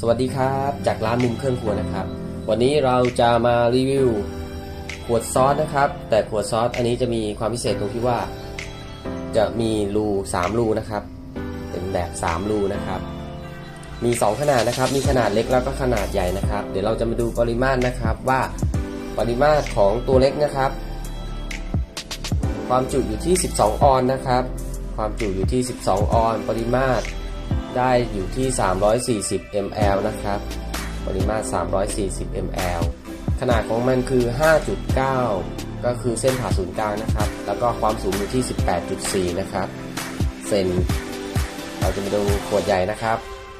สวัสดีครับจากร้านมุมเครื่องครัวนะครับ วันนี้เราจะมารีวิวขวดซอสนะครับ แต่ขวดซอสอันนี้จะมีความพิเศษตรงที่ว่า จะมีรู3รูนะครับ เป็นแบบ3รูนะครับ มี 2 ขนาดนะครับ มีขนาดเล็กแล้วก็ขนาดใหญ่นะครับ เดี๋ยวเราจะมาดูปริมาตรนะครับว่าปริมาตรของตัวเล็กนะครับ ความจุอยู่ที่ 12 ออนนะครับ ความจุอยู่ที่ 12 ออน ปริมาตร ได้อยู่ที่ 340 ml นะครับ ปริมาตร 340 ml ขนาดของมันคือ 5.9 ก็คือเส้นผ่าศูนย์กลางนะครับ แล้วก็ความสูงอยู่ที่ 18.4 นะครับ เซนเราจะมาดูขวดใหญ่นะครับ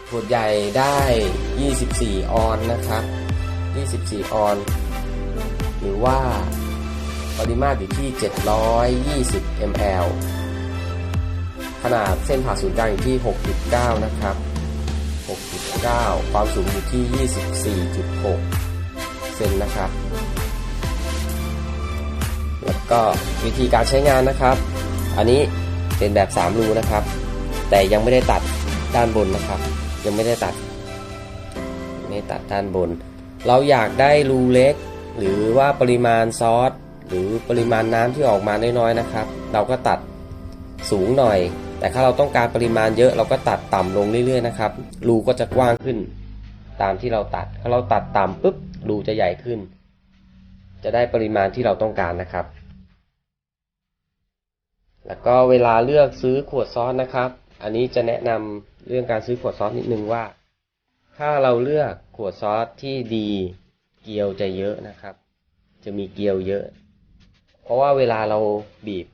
ขวดใหญ่ได้ 24 ออนนะครับ 24 ออน หรือว่าปริมาตรอยู่ที่ 720 ml ขนาดเส้นผ่าศูนย์กลางอยู่ที่ 6.9 นะครับ 6.9 ความสูงอยู่ที่ 24.6 เซนนะครับ แล้วก็วิธีการใช้งานนะครับ อันนี้เป็นแบบ 3 รูนะครับ แต่ยังไม่ได้ตัดด้านบนนะครับ ยังไม่ได้ตัด ไม่ตัดด้านบน เราอยากได้รูเล็ก หรือว่าปริมาณซอสหรือปริมาณน้ำที่ออกมาน้อยๆนะครับ เราก็ตัดสูงหน่อย แต่ถ้าเราต้องการปริมาณเยอะเราก็ตัดต่ำลงเรื่อยๆนะครับ รูก็จะกว้างขึ้น ตามที่เราตัด ถ้าเราตัดต่ำปุ๊บรูจะใหญ่ขึ้น จะได้ปริมาณที่เราต้องการนะครับ แล้วก็เวลาเลือกซื้อขวดซอสนะครับ อันนี้จะแนะนำเรื่องการซื้อขวดซอสนิดนึงว่า ถ้าเราเลือกขวดซอสที่ดีเกลียวจะเยอะนะครับ จะมีเกลียวเยอะ เพราะว่าเวลาเราบีบ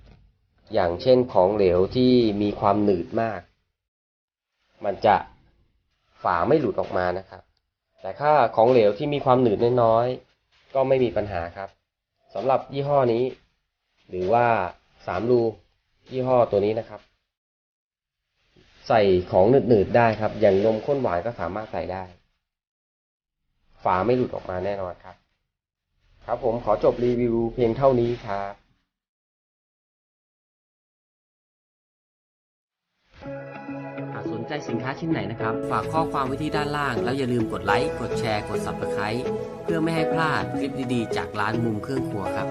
อย่างเช่นของเหลวที่มีความหนืดมาก มันจะฝาไม่หลุดออกมานะครับ แต่ถ้าของเหลวที่มีความหนืดน้อยๆก็ไม่มีปัญหาครับสำหรับยี่ห้อนี้ หรือว่าสามรูยี่ห้อตัวนี้นะครับ ใส่ของหนืดๆได้ครับ อย่างนมข้นหวานก็สามารถใส่ได้ ฝาไม่หลุดออกมาแน่นอนครับ ครับผมขอจบรีวิวเพียงเท่านี้ครับ ใจสินค้าชิ้นไหนนะครับ ฝากข้อความไว้ที่ด้านล่าง แล้วอย่าลืมกดไลค์ กดแชร์ กด Subscribe เพื่อไม่ให้พลาดคลิปดีๆ จากร้านมุมเครื่องครัวครับ